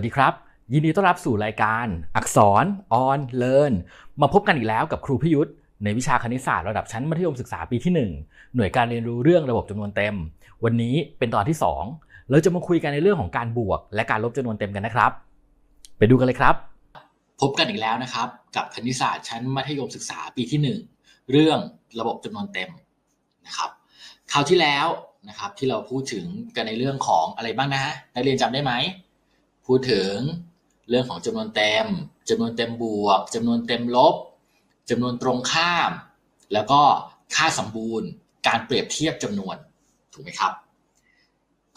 สวัสดีครับ ยินดีต้อนรับสู่รายการ อักษร on learn มาพบกันอีกแล้วกับครูพิยุทธ์ในวิชาคณิตศาสตร์ระดับชั้นมัธยมศึกษาปีที่ 1 หน่วยการเรียนรู้เรื่องระบบจำนวนเต็ม วันนี้เป็นตอนที่ 2 เราจะมาคุยกันในเรื่องของการบวก และการลบจำนวนเต็มกันนะครับ ไปดูกันเลยครับ พบกันอีกแล้วนะครับ กับคณิตศาสตร์ชั้นมัธยมศึกษาปีที่ 1 เรื่องระบบจำนวนเต็มนะครับคราวที่แล้วนะครับที่เราพูดถึงกันในเรื่องของอะไรบ้างนะฮะนักเรียนจำได้ไหม พูดถึงเรื่องของจำนวนเต็มจำนวนเต็มบวกจำนวนเต็มลบจำนวนตรงข้าม แล้วก็ค่าสมบูรณ์ การเปรียบเทียบจำนวนถูกไหมครับ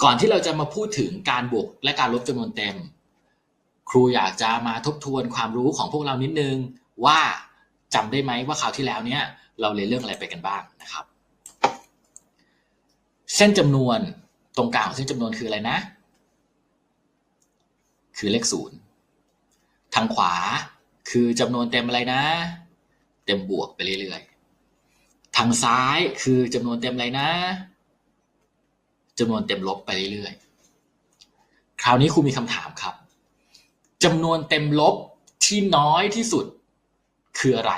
ก่อนที่เราจะมาพูดถึงการบวกและการลบจำนวนเต็ม ครูอยากจะมาทบทวนความรู้ของพวกเรานิดนึงว่าจำได้ไหมว่าคราวที่แล้วเนี้ยเราเรียนเรื่องอะไรไปกันบ้างนะครับ เส้นจำนวนตรงกลางของเส้นจำนวนคืออะไรนะ คือเลขศูนย์ทางขวาคือจำนวนเต็มอะไรนะ เต็มบวกไปเรื่อยๆ ทางซ้ายคือจำนวนเต็มอะไรนะจำนวนเต็มลบไปเรื่อยๆ คราวนี้ครูมีคำถามครับจำนวนเต็มลบที่น้อยที่สุดคืออะไร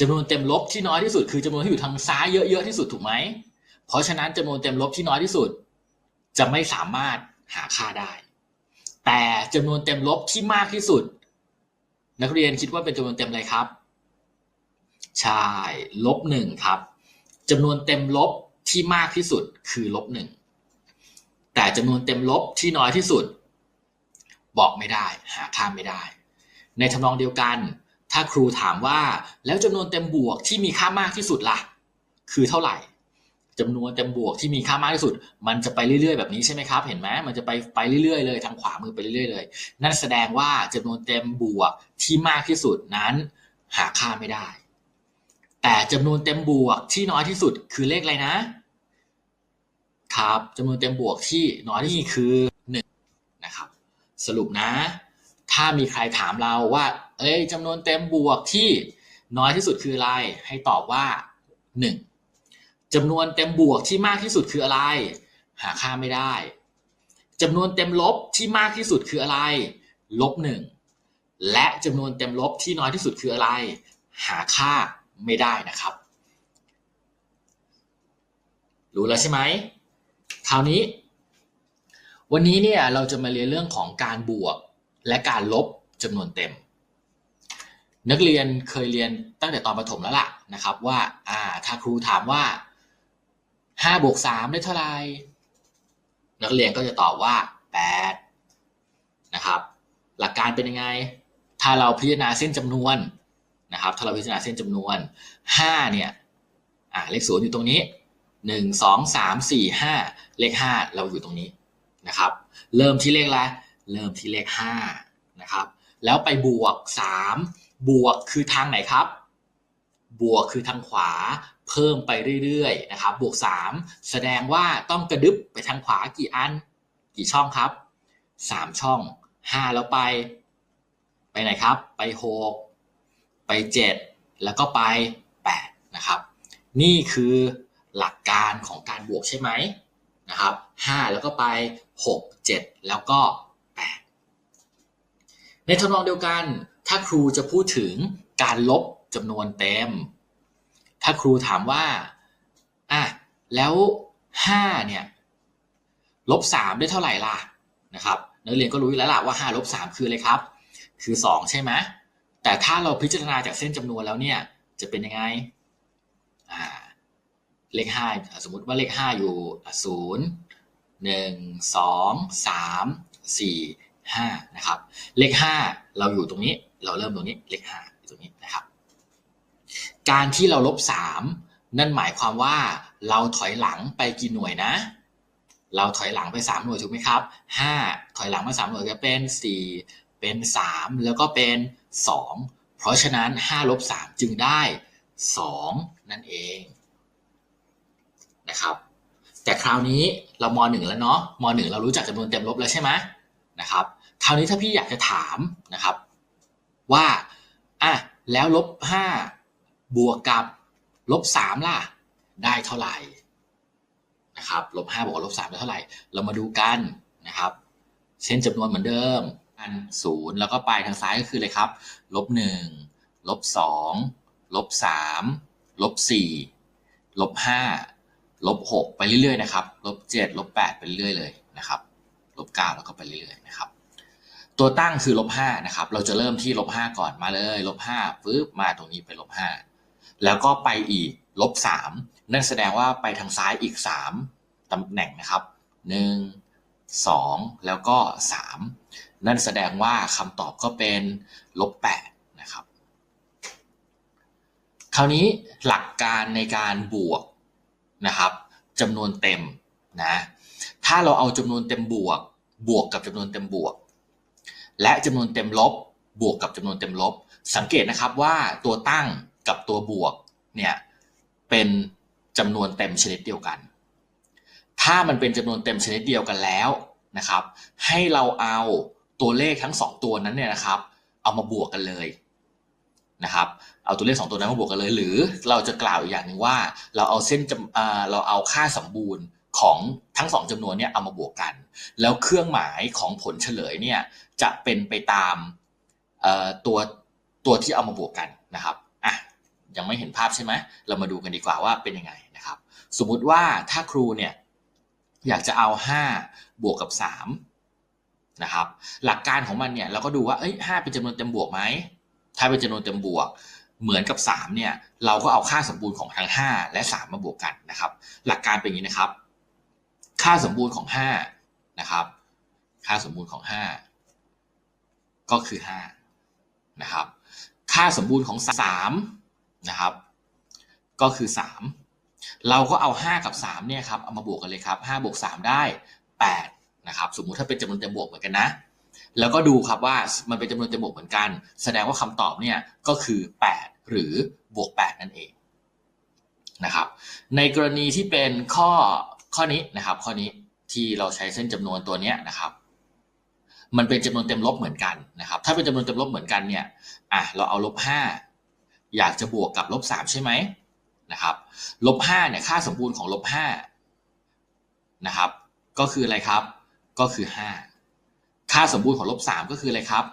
จำนวนเต็มลบที่น้อยที่สุด คือจำนวนที่อยู่ทางซ้ายเยอะๆที่สุดถูกไหม เพราะฉะนั้นจำนวนเต็มลบที่น้อยที่สุด จะไม่สามารถหาค่าได้ แต่จำนวนเต็มลบที่มากที่สุด นักเรียนคิดว่าเป็นจำนวนเต็มอะไรครับ ใช่ ลบหนึ่งครับจำนวนเต็มลบที่มากที่สุดคือลบหนึ่งแต่จำนวนเต็มลบที่น้อยที่สุด บอกไม่ได้ หาค่าไม่ได้ ในทำนองเดียวกัน ถ้าครูถามว่าแล้วจำนวนเต็มบวกที่มีค่ามากที่สุดล่ะ คือเท่าไหร่ จำนวนเต็มบวกที่มีค่ามากที่สุด มันจะไปเรื่อยๆแบบนี้ใช่ไหมครับ เห็นไหมมันจะไปไปเรื่อยๆเลยทางขวามือไปเรื่อยๆเลย นั่นแสดงว่าจำนวนเต็มบวกที่มากที่สุดนั้น หาค่าไม่ได้ แต่จำนวนเต็มบวกที่น้อยที่สุดคือเลขอะไรนะ ครับจำนวนเต็มบวกที่น้อยที่สุดคือหนึ่งนะครับ สรุปนะ ถ้ามีใครถามเราว่า เอ้ยจำนวนเต็มบวกที่น้อยที่สุดคืออะไร ให้ตอบว่าหนึ่ง จำนวนเต็มบวกที่มากที่สุดคืออะไร หาค่าไม่ได้จำนวนเต็มลบที่มากที่สุดคืออะไร ลบหนึ่งและจำนวนเต็มลบที่น้อยที่สุดคืออะไร หาค่าไม่ได้นะครับ รู้แล้วใช่ไหมคราวนี้ วันนี้เนี่ยเราจะมาเรียนเรื่องของการบวกและการลบจำนวนเต็ม นักเรียนเคยเรียนตั้งแต่ตอนประถมแล้วล่ะนะครับ ว่าอ่าถ้าครูถามว่า ห้าบวกสามได้เท่าไหร่นักเรียนก็จะตอบว่าแปดนะครับ หลักการเป็นยังไง ถ้าเราพิจารณาเส้นจำนวนนะครับ ถ้าเราพิจารณาเส้นจำนวนห้าเนี่ยอ่าเลขศูนย์อยู่ตรงนี้หนึ่งสองสามสี่ห้าเลขห้าเราอยู่ตรงนี้นะครับ เริ่มที่เลขอะเริ่มที่เลขห้านะครับ แล้วไปบวกสามบวกคือทางไหนครับ บวกคือทางขวา เพิ่มไปเรื่อยๆนะครับบวกสามแสดงว่าต้องกระดึบไปทางขวากี่อัน กี่ช่องครับสามช่องห้าแล้วไป ไปไหนครับ ไปหกไปเจ็ดแล้วก็ไปแปดนะครับ นี่คือหลักการของการบวกใช่ไหมนะครับห้าแล้วก็ไปหกเจ็ดแล้วก็แปดในทำนองเดียวกัน ถ้าครูจะพูดถึงการลบจำนวนเต็ม ถ้าครูถามว่าอะแล้วห้าเนี่ยลบสามได้เท่าไหร่ล่ะนะครับนักเรียนก็รู้อยู่แล้วล่ะว่าห้าลบสามคืออะไรครับ คือสองใช่ไหมแต่ถ้าเราพิจารณาจากเส้นจำนวนแล้วเนี่ยจะเป็นยังไงอ่าเลขห้าสมมติว่าเลขห้าอยู่ศูนย์หนึ่งสองสามสี่ห้านะครับ เลขห้าเราอยู่ตรงนี้ เราเริ่มตรงนี้เลขห้าตรงนี้นะครับ การที่เราลบสามนั่นหมายความว่าเราถอยหลังไปกี่หน่วยนะ เราถอยหลังไปสามหน่วยถูกไหมครับห้าถอยหลังมาสามหน่วยก็เป็นสี่เป็นสามแล้วก็เป็นสองเพราะฉะนั้นห้าลบสามจึงได้สองนั่นเองนะครับแต่คราวนี้เรามหนึ่งแล้วเนาะมหนึ่งเรารู้จักจำนวนเต็มลบแล้วใช่ไหมนะครับคราวนี้ถ้าพี่อยากจะถามนะครับว่าอะแล้วลบห้า บวกกับลบสามล่ะ ได้เท่าไหร่นะครับลบห้าบวกลบสามได้เท่าไหร่ เรามาดูกันนะครับเช่นจำนวนเหมือนเดิม อันศูนย์แล้วก็ปลายทางซ้ายก็คืออะไรครับลบหนึ่งลบสองลบสามลบสี่ลบห้าลบหกไปเรื่อยๆนะครับลบเจ็ดลบแปดไปเรื่อยเลยนะครับลบเก้าแล้วก็ไปเรื่อยๆนะครับ ตัวตั้งคือลบห้านะครับ เราจะเริ่มที่ลบห้าก่อนมาเลยลบห้าปึ๊บมาตรงนี้ไปลบห้า แล้วก็ไปอีกลบสามนั่นแสดงว่าไปทางซ้ายอีกสามตำแหน่งนะครับหนึ่งสองแล้วก็สามนั่นแสดงว่าคำตอบก็เป็นลบแปดนะครับ คราวนี้หลักการในการบวกนะครับจำนวนเต็มนะถ้าเราเอาจำนวนเต็มบวก บวกกับจำนวนเต็มบวก และจำนวนเต็มลบ บวกกับจำนวนเต็มลบ สังเกตนะครับว่าตัวตั้ง กับตัวบวกเนี่ยเป็นจำนวนเต็มชนิดเดียวกัน ถ้ามันเป็นจำนวนเต็มชนิดเดียวกันแล้วนะครับ ให้เราเอาตัวเลขทั้งสองตัวนั้นเนี่ยนะครับ เอามาบวกกันเลยนะครับ เอาตัวเลขสองตัวนั้นมาบวกกันเลย หรือเราจะกล่าวอีกอย่างหนึ่งว่า เราเอาเส้นเราเอาค่าสมบูรณ์ของทั้งสองจำนวนเนี่ยเอามาบวกกัน แล้วเครื่องหมายของผลเฉลยเนี่ยจะเป็นไปตามตัวตัวที่เอามาบวกกันนะครับ ยังไม่เห็นภาพใช่ไหมเรามาดูกันดีกว่าว่าเป็นยังไงนะครับ สมมุติว่าถ้าครูเนี่ยอยากจะเอา 5 บวกกับ3นะครับหลักการของมันเนี่ยเราก็ดูว่าเอ้ย5เป็นจำนวนเต็มบวกไหมถ้าเป็นจำนวนเต็มบวกเหมือนกับ3เนี่ยเราก็เอาค่าสมบูรณ์ของทั้ง 5 และ 3 มาบวกกันนะครับ หลักการเป็นอย่างนี้นะครับ ค่าสมบูรณ์ของ5นะครับค่าสมบูรณ์ของ 5 ก็คือ5นะครับค่าสมบูรณ์ของ 3 นะครับ ก็คือ 3 เราก็เอา 5 กับ3เนี่ยครับเอามาบวกกันเลยครับ5บวก3 ได้8นะครับสมมุติถ้าเป็นจำนวนเต็มบวกเหมือนกันนะ แล้วก็ดูครับว่ามันเป็นจำนวนเต็มบวกเหมือนกัน แสดงว่าคำตอบเนี่ยก็คือ 8 หรือบวก 8 นั่นเองนะครับในกรณีที่เป็นข้อข้อนี้นะครับ ข้อนี้ที่เราใช้เส้นจำนวนตัวเนี้ยนะครับ มันเป็นจำนวนเต็มลบเหมือนกันนะครับ ถ้าเป็นจำนวนเต็มลบเหมือนกันเนี่ยอะเราเอาลบห้า อยากจะบวกกับลบสามใช่ไหมนะครับลบห้าเนี่ยค่าสมบูรณ์ของลบห้านะครับ ก็คืออะไรครับ ก็คือห้าค่าสมบูรณ์ของลบสามก็คืออะไรครับ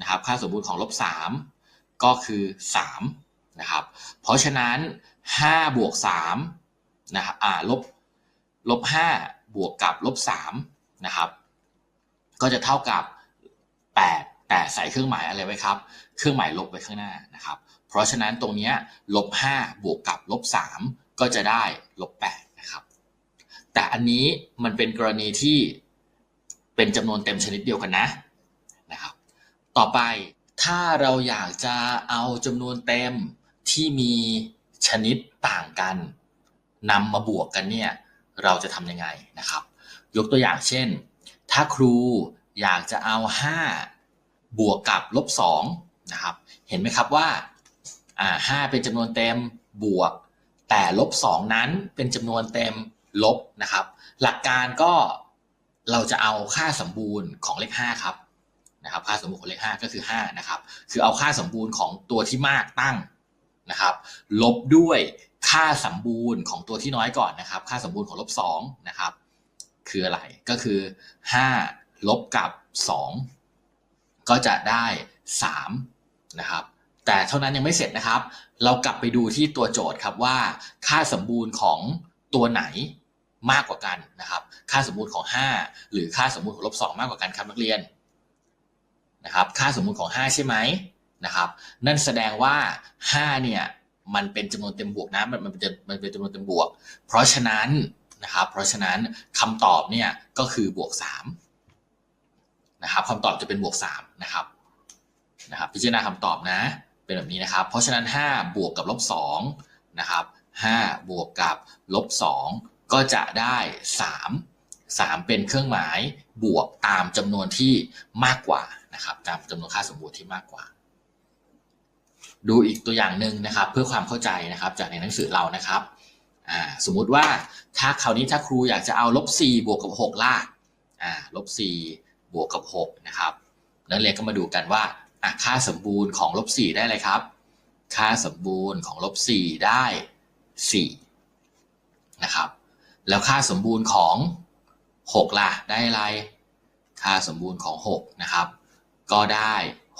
นะครับ ค่าสมบูรณ์ของลบสามก็คือสามนะครับ เพราะฉะนั้นห้าบวกสามนะครับอ่าลบลบห้าบวกกับลบสามนะครับ ก็จะเท่ากับ8แต่ใส่เครื่องหมายอะไรไว้ครับ เครื่องหมายลบไว้ข้างหน้านะครับ เพราะฉะนั้นตรงนี้ลบ5บวกกับลบ3ก็จะได้ลบ8นะครับ แต่อันนี้มันเป็นกรณีที่เป็นจำนวนเต็มชนิดเดียวกันนะนะครับ ต่อไปถ้าเราอยากจะเอาจำนวนเต็มที่มีชนิดต่างกันนำมาบวกกันเนี่ยเราจะทำยังไงนะครับ ยกตัวอย่างเช่น ถ้าครูอยากจะเอา 5 บวกกับลบ2 นะครับ เห็นไหมครับว่าอ่า5เป็นจำนวนเต็มบวก แต่ลบ2นั้นเป็นจำนวนเต็มลบนะครับ หลักการก็เราจะเอาค่าสมบูรณ์ของเลข5ครับนะครับ ค่าสมบูรณ์ของเลข5ก็คือ5นะครับ คือเอาค่าสมบูรณ์ของตัวที่มากตั้งนะครับ ลบด้วยค่าสมบูรณ์ของตัวที่น้อยก่อนนะครับ ค่าสมบูรณ์ของลบ2นะครับ คืออะไรก็คือ5ลบกับ2ก็จะได้3 นะครับ แต่เท่านั้นยังไม่เสร็จนะครับ เรากลับไปดูที่ตัวโจทย์ครับว่าค่าสมบูรณ์ของตัวไหนมากกว่ากันนะครับ ค่าสมบูรณ์ของ 5 หรือค่าสมบูรณ์ของลบ2มากกว่ากันครับนักเรียนนะครับ ค่าสมบูรณ์ของ 5 ใช่ไหมนะครับ นั่นแสดงว่า 5 เนี่ยมันเป็นจำนวนเต็มบวกนะมันมันเป็นมันเป็นจำนวนเต็มบวก เพราะฉะนั้นนะครับ เพราะฉะนั้นคำตอบเนี่ยก็คือบวก3นะครับคำตอบจะเป็นบวก3นะครับ นะครับพิจารณาคำตอบนะ เป็นแบบนี้นะครับ เพราะฉะนั้น 5 บวกกับลบ2นะครับ5บวกกับลบ2ก็จะได้ 3 3 เป็นเครื่องหมายบวกตามจำนวนที่มากกว่านะครับตามจำนวนค่าสมบูรณ์ที่มากกว่า ดูอีกตัวอย่างหนึ่งนะครับ เพื่อความเข้าใจนะครับจากในหนังสือเรานะครับสมมุติว่าถ้าคราวนี้ถ้าครูอยากจะเอาลบ4บวกกับ6ล่ะอ่าลบ4บวกกับ6นะครับนักเรียนก็มาดูกันว่า อะค่าสมบูรณ์ของลบ4ได้อะไรครับ ค่าสมบูรณ์ของลบ4ได้4นะครับ แล้วค่าสมบูรณ์ของ6ล่ะได้อะไร ค่าสมบูรณ์ของ6นะครับ ก็ได้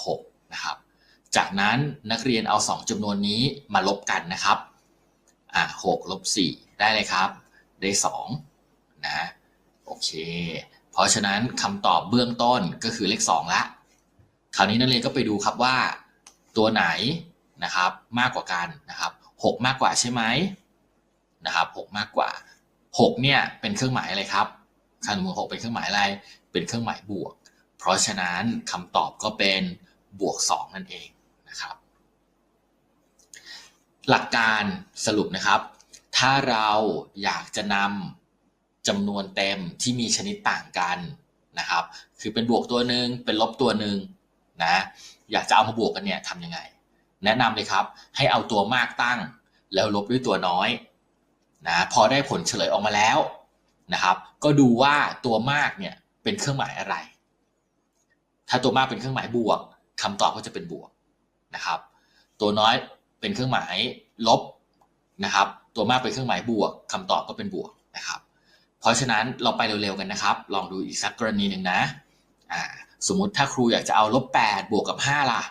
6นะครับจากนั้นนักเรียนเอา 2จำนวนนี้มาลบกันนะครับ อ่า6ลบ4ได้เลยครับ ได้2นะ โอเค เพราะฉะนั้นคำตอบเบื้องต้นก็คือเลข 2 ละ คราวนี้นักเรียนก็ไปดูครับว่าตัวไหนนะครับมากกว่ากันนะครับ6มากกว่าใช่ไหมนะครับ6มากกว่า6เนี่ยเป็นเครื่องหมายอะไรครับค่าสมมติ6เป็นเครื่องหมายอะไร เป็นเครื่องหมายบวก เพราะฉะนั้นคำตอบก็เป็นบวก 2 นั่นเองนะครับ หลักการสรุปนะครับ ถ้าเราอยากจะนำจำนวนเต็มที่มีชนิดต่างกันนะครับ คือเป็นบวกตัวหนึ่งเป็นลบตัวหนึ่ง นะ อยากจะเอามาบวกกันเนี่ยทำยังไง แนะนำเลยครับ ให้เอาตัวมากตั้ง แล้วลบด้วยตัวน้อยนะพอได้ผลเฉลยออกมาแล้วนะครับ ก็ดูว่าตัวมากเนี่ยเป็นเครื่องหมายอะไร ถ้าตัวมากเป็นเครื่องหมายบวกคำตอบก็จะเป็นบวกนะครับ ตัวน้อยเป็นเครื่องหมายลบนะครับ ตัวมากเป็นเครื่องหมายบวกคำตอบก็เป็นบวกนะครับ เพราะฉะนั้นเราไปเร็วๆกันนะครับ ลองดูอีกสักกรณีหนึ่งนะอ่า สมมติถ้าครูอยากจะเอาลบ8บวกกับ 5 ล่ะ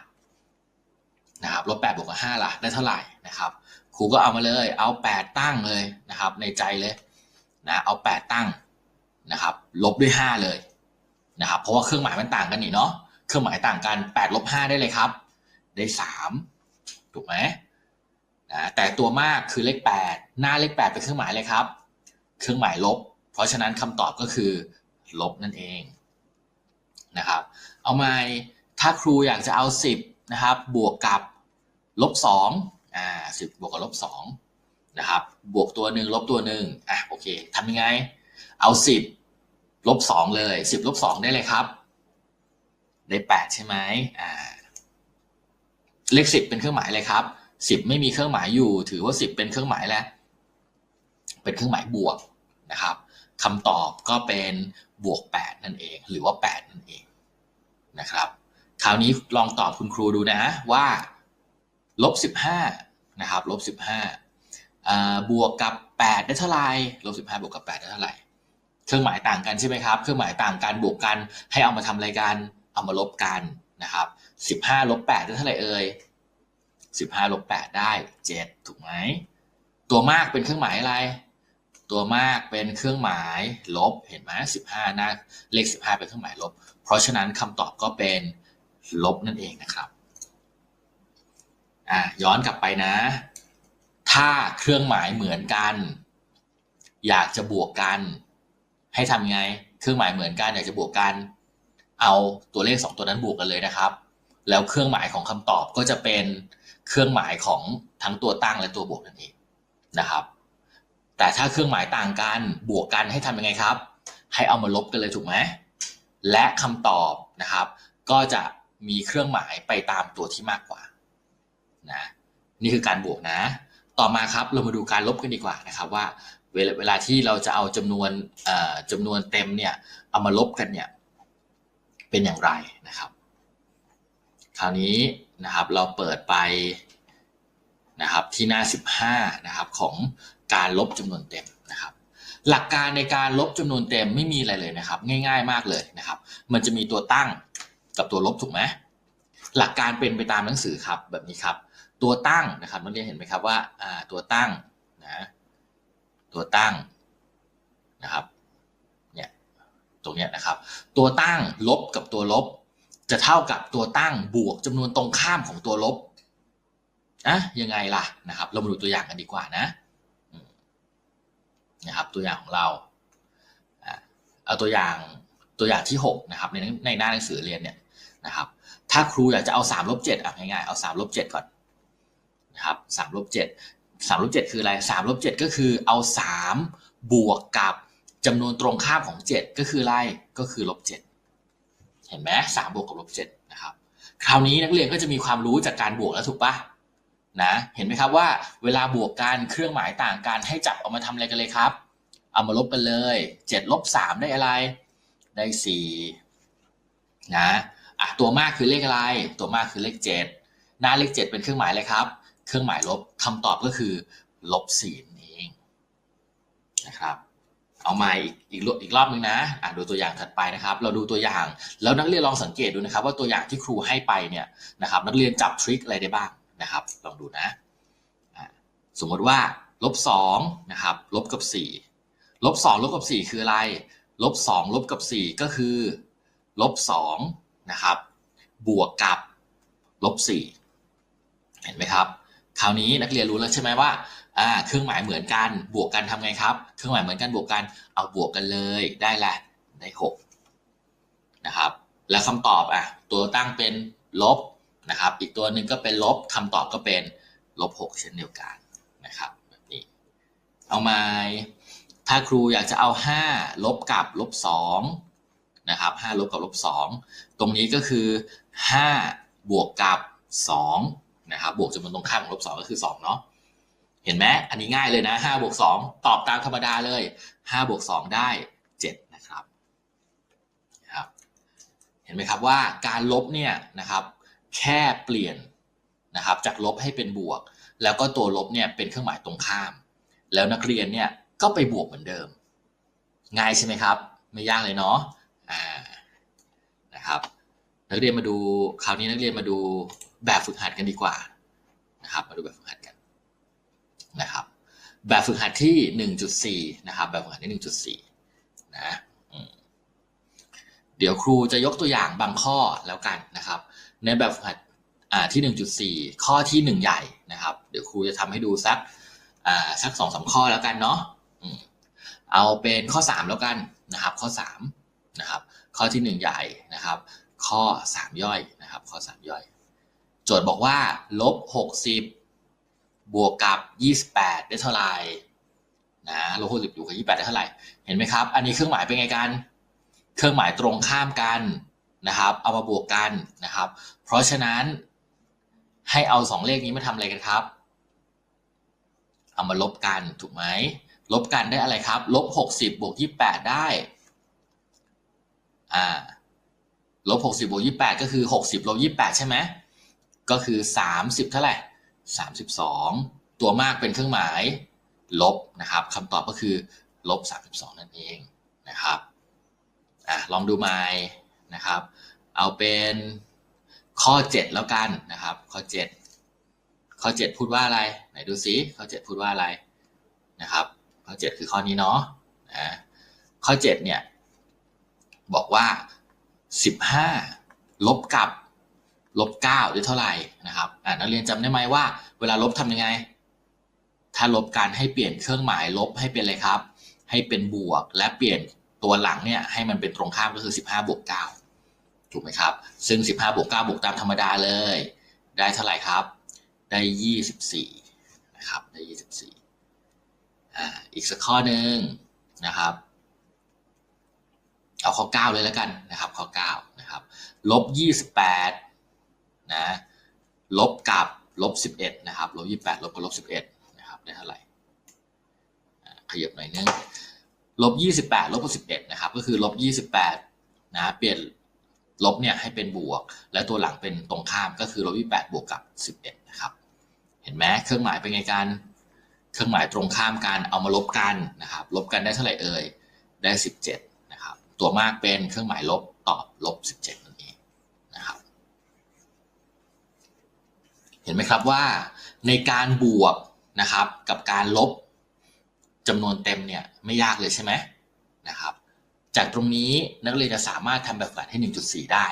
นะครับลบ8บวกกับ 5 ล่ะ ได้เท่าไหร่นะครับ ครูก็เอามาเลยเอา 8 ตั้งเลยนะครับ ในใจเลยนะเอา 8 ตั้งนะครับลบด้วย 5 เลยนะครับ เพราะว่าเครื่องหมายมันต่างกันนี่เนาะเครื่องหมายต่างกัน8ลบ5ได้เลยครับ ได้ 3 ถูกไหมนะแต่ตัวมากคือเลข 8 หน้าเลข 8 เป็นเครื่องหมายเลยครับ เครื่องหมายลบ เพราะฉะนั้นคำตอบก็คือลบนั่นเอง นะครับ เอาใหม่ถ้าครูอยากจะเอา 10นะครับบวกกับลบ2อ่า10บบวกกับลบ2นะครับบวกตัวหนึ่งลบตัวหนึ่งอะโอเคทำยังไง เอา 10ลบ2เลย 10ลบ2ได้เลยครับ ได้ 8 ใช่ไหมอ่าเลข 10 เป็นเครื่องหมายอะไรครับ10 ไม่มีเครื่องหมายอยู่ ถือว่า 10 เป็นเครื่องหมายแล้ว เป็นเครื่องหมายบวกนะครับ คำตอบก็เป็นบวก 8 นั่นเอง หรือว่า 8 นั่นเองนะครับ คราวนี้ลองตอบคุณครูดูนะว่าลบ15นะครับลบ15อ่าบวกกับ 8 ได้เท่าไหร่ลบ15บวกกับ 8 ได้เท่าไหร่เครื่องหมายต่างกันใช่ไหมครับ เครื่องหมายต่างกันบวกกันให้เอามาทำอะไรกัน เอามาลบกันนะครับ15ลบ8ได้เท่าไหร่เอ่ย15ลบ8ได้ 7 ถูกไหมตัวมากเป็นเครื่องหมายอะไร ตัวมากเป็นเครื่องหมายลบเห็นไหม15หน้าเลข15เป็นเครื่องหมายลบ เพราะฉะนั้นคำตอบก็เป็นลบนั่นเองนะครับอะย้อนกลับไปนะ ถ้าเครื่องหมายเหมือนกัน อยากจะบวกกัน ให้ทำไง เครื่องหมายเหมือนกันอยากจะบวกกัน เอาตัวเลขสองตัวนั้นบวกกันเลยนะครับ แล้วเครื่องหมายของคำตอบก็จะเป็นเครื่องหมายของทั้งตัวตั้งและตัวบวกนั่นเองนะครับ แต่ถ้าเครื่องหมายต่างกันบวกกันให้ทำยังไงครับ ให้เอามาลบกันเลยถูกไหมและคำตอบนะครับ ก็จะมีเครื่องหมายไปตามตัวที่มากกว่านะนี่คือการบวกนะ ต่อมาครับเรามาดูการลบกันดีกว่านะครับว่าเวลาเวลาที่เราจะเอาจำนวนจำนวนเต็มเนี่ยเอามาลบกันเนี่ยเป็นอย่างไรนะครับ คราวนี้นะครับเราเปิดไปนะครับที่หน้า 15นะครับของการลบจำนวนเต็มนะครับ หลักการในการลบจำนวนเต็มไม่มีอะไรเลยนะครับ ง่าย ๆ มากเลยนะครับ มันจะมีตัวตั้งกับตัวลบถูกไหมหลักการเป็นไปตามหนังสือครับแบบนี้ครับ ตัวตั้งนะครับนักเรียนเห็นไหมครับว่าตัวตั้งนะตัวตั้งนะครับเนี่ยตรงเนี้ยนะครับ ตัวตั้งลบกับตัวลบ จะเท่ากับตัวตั้งบวกจำนวนตรงข้ามของตัวลบอะยังไงล่ะนะครับ เรามาดูตัวอย่างกันดีกว่านะ นะครับตัวอย่างของเราเอาตัวอย่างตัวอย่างที่6นะครับในในหน้าหนังสือเรียนเนี่ยนะครับถ้าครูอยากจะเอา3ลบ7อะง่ายๆเอา3ลบ7ก่อนนะครับ3ลบ7 3ลบ7คืออะไร3ลบ7ก็คือเอา3บวกกับจำนวนตรงข้ามของ 7 ก็คืออะไรก็คือลบ7เห็นไหมสามบวกกับลบ7นะครับคราวนี้นักเรียนก็จะมีความรู้จากการบวกแล้วถูกปะ นะเห็นไหมครับว่าเวลาบวกกันเครื่องหมายต่างกันให้จับออกมาทำอะไรกันเลยครับ เอามาลบกันเลย7ลบ3ได้อะไร ได้4นะอะตัวมากคือเลขอะไร ตัวมากคือเลข 7 หน้าเลข 7 เป็นเครื่องหมายเลยครับ เครื่องหมายลบคำตอบก็คือลบ4นั่เองนะครับเอามาอีกอีกอีกรอบนึงนะอะดูตัวอย่างถัดไปนะครับ เราดูตัวอย่าง แล้วนักเรียนลองสังเกตดูนะครับ ว่าตัวอย่างที่ครูให้ไปเนี่ยนะครับนักเรียนจับทริคอะไรได้บ้าง นะครับ ลองดูนะสมมติว่าลบสองนะครับลบกับสี่ลบสองลบกับสี่คืออะไร ลบสองลบกับสี่ก็คือ ลบสองนะครับ บวกกับ ลบสี่เห็นไหมครับ คราวนี้นักเรียนรู้แล้วใช่ไหมว่าอ่า เครื่องหมายเหมือนกัน บวกกันทำไงครับ เครื่องหมายเหมือนกันบวกกัน เอาบวกกันเลย ได้แหละได้หกนะครับ แล้วคำตอบอะ ตัวตั้งเป็นลบ นะครับ อีกตัวหนึ่งก็เป็นลบคำตอบก็เป็นลบหกเช่นเดียวกันนะครับแบบนี้เอามาถ้าครูอยากจะเอาห้าลบกับลบสองนะครับห้าลบกับลบสองตรงนี้ก็คือห้าบวกกับสองนะครับบวกจำนวนตรงข้ามของลบสองก็คือสองเนาะเห็นไหมอันนี้ง่ายเลยนะห้าบวกสองตอบตามธรรมดาเลยห้าบวกสองได้เจ็ดนะครับนะครับ เห็นไหมครับว่าการลบเนี่ยนะครับ แค่เปลี่ยนนะครับจากลบให้เป็นบวก แล้วก็ตัวลบเนี่ยเป็นเครื่องหมายตรงข้าม แล้วนักเรียนเนี่ยก็ไปบวกเหมือนเดิม ง่ายใช่ไหมครับ ไม่ยากเลยเนาะอ่านะครับนักเรียนมาดูคราวนี้นักเรียนมาดูแบบฝึกหัดกันดีกว่านะครับมาดูแบบฝึกหัดกันนะครับแบบฝึกหัดที่ 1.4 นะครับ แบบฝึกหัดที่ 1.4 นะ เดี๋ยวครูจะยกตัวอย่างบางข้อแล้วกันนะครับ ในแบบฝึกหัดที่ 1.4 ข้อที่ 1 ใหญ่นะครับ เดี๋ยวครูจะทำให้ดูสักสักสองสาข้อแล้วกันเนาะเอาเป็นข้อ 3 แล้วกันนะครับ ข้อ3นะครับ ข้อที่ 1 ใหญ่นะครับ ข้อ 3 ย่อยนะครับ ข้อ 3 ย่อย โจทย์บอกว่าลบ60 บวกกับ 28 ได้เท่าไหร่นะลบ60บวกกับ 28 ได้เท่าไหร่ เห็นไหมครับ อันนี้เครื่องหมายเป็นไงกัน เครื่องหมายตรงข้ามกัน นะครับเอามาบวกกันนะครับ เพราะฉะนั้นให้เอาสองเลขนี้มาทำอะไรกันครับ เอามาลบกันถูกไหมลบกันได้อะไรครับลบ60บวก28 ได้อ่าลบ60บวก28 ก็คือ 60ลบ28 ใช่ไหมก็คือ 30 เท่าไหร่32 ตัวมากเป็นเครื่องหมาย ลบนะครับคำตอบก็คือลบ32 นั่นเองนะครับอะลองดูใหม่ นะครับ เอาเป็นข้อ 7 แล้วกันนะครับ ข้อ 7 ข้อ 7 พูดว่าอะไร ไหนดูสิข้อ 7 พูดว่าอะไรนะครับ ข้อ 7 คือข้อนี้เนาะนะข้อ 7 เนี่ย บอกว่า 15 ลบกับลบเก้าได้เท่าไหร่นะครับอ่านักเรียนจำได้ไหมว่า เวลาลบทำยังไง ถ้าลบกันให้เปลี่ยนเครื่องหมายลบให้เป็นอะไรครับ ให้เป็นบวกและเปลี่ยนตัวหลังเนี่ยให้มันเป็นตรงข้ามก็คือ 15บวก9 ถูกไหมครับ ซึ่ง 15บวก9บวกตามธรรมดาเลย ได้เท่าไหร่ครับ ได้ 24 นะครับ ได้ 24อ่าอีกสักข้อหนึ่งนะครับ เอาข้อ 9 เลยแล้วกันนะครับ ข้อ 9 นะครับ ลบ 28 นะ ลบกับลบ 11 นะครับ ลบ 28 ลบกับลบ 11 นะครับ ได้เท่าไหร่ ขยับหน่อยนึงลบ 28 ลบกับ11 นะครับ ก็คือลบ 28 นะ เปลี่ยน ลบเนี่ยให้เป็นบวก และตัวหลังเป็นตรงข้ามก็คือลบ28บวกกับ 11 นะครับ เห็นไหมเครื่องหมายเป็นไงกัน เครื่องหมายตรงข้ามกันเอามาลบกันนะครับ ลบกันได้เท่าไหร่เอ่ย ได้ 17 นะครับ ตัวมากเป็นเครื่องหมายลบตอบลบ 17นั่นเองนะครับ เห็นไหมครับว่าในการบวกนะครับกับการลบจำนวนเต็มเนี่ยไม่ยากเลยใช่ไหมนะครับ จากตรงนี้นักเรียนจะสามารถทำแบบฝึกหัดให้ 1.4 ได้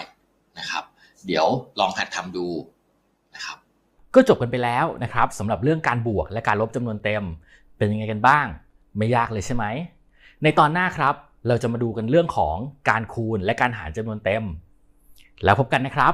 นะครับ เดี๋ยวลองหัดทำดูนะครับ ก็จบกันไปแล้วนะครับสำหรับเรื่องการบวกและการลบจำนวนเต็ม เป็นยังไงกันบ้าง ไม่ยากเลยใช่ไหม ในตอนหน้าครับ เราจะมาดูกันเรื่องของการคูณและการหารจำนวนเต็ม แล้วพบกันนะครับ